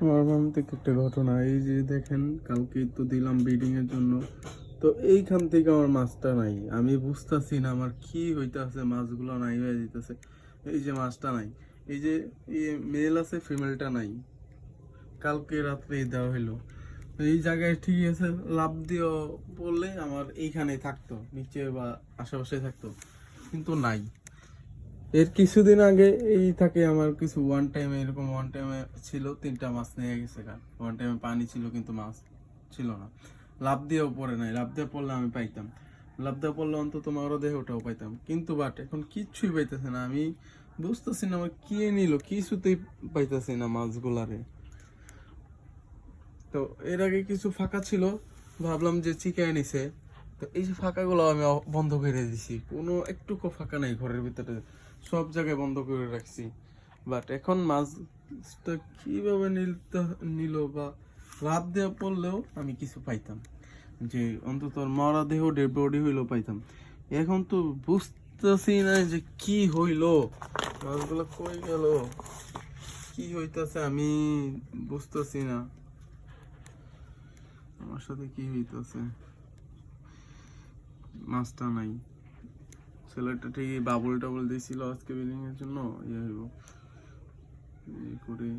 আমার মাম থেকে একটা ঘটনা। এই যে দেখেন, কালকে তো দিলাম ব্রিডিং এর জন্য। তো এইখান থেকে আমার মাছটা নাই। আমি বুঝতেছি না আমার কি হইতাছে, মাছগুলো নাই হয়ে যেতেছে এই যে মাছটা নাই। এই যে মেল আছে ফিমেলটা নাই। কালকে রাত্রে দেওয়া হইল। এই জায়গায় ঠিক আছে, লাভ দিয়ে পড়লে আমার এইখানে থাকতো, নিচে বা আশেপাশে থাকতো। কিন্তু নাই। এর কিছুদিন আগে এই থাকে আমার কিছু ওয়ান টাইমে এরকম ওয়ান টাইমে ছিল, তিনটা মাছ নিয়ে গেছে গান ওয়ান টাইমে পানি ছিল, কিন্তু মাছ ছিল না। লাভ দিয়েও পড়ে নাই। লাভ দিয়ে পড়লে আমি পাইতাম। লাভ দিয়ে পড়লে অন্তত মরদেহ ওটাও পাইতাম। কিন্তু বাট এখন কিচ্ছুই পাইতেছে না। আমি বুঝতেছি না আমার কে নিল। কিছুতেই পাইতেছি না মাছগুলারে। তো এর আগে কিছু ফাঁকা ছিল। ভাবলাম যে চিকায় নিছে তো এই যে ফাঁকাগুলো আমি বন্ধ করে দিছি। কোনো একটুকু ফাঁকা নাই ঘরের ভিতরে। সব জায়গায় বন্ধ করে রাখছি। বাট এখন মাছটা কীভাবে নিলতে নিল বা লাভ দেওয়া পড়লেও আমি কিছু পাইতাম। যে অন্তত মরা দেহ ডেড বডি হইলেও পাইতাম। এখন তো বুঝতেছি না যে কি হইল। মাছগুলো কই গেল? কি হইতাছে আমি বুঝতেছি না। আমার সাথে কি হইতাছে? মাছটা নাই। ছেলেটা ঠিকই বাবল টাবল দিয়েছিল আজকে বিল্ডিং এর জন্য ইয়ে হইব। করে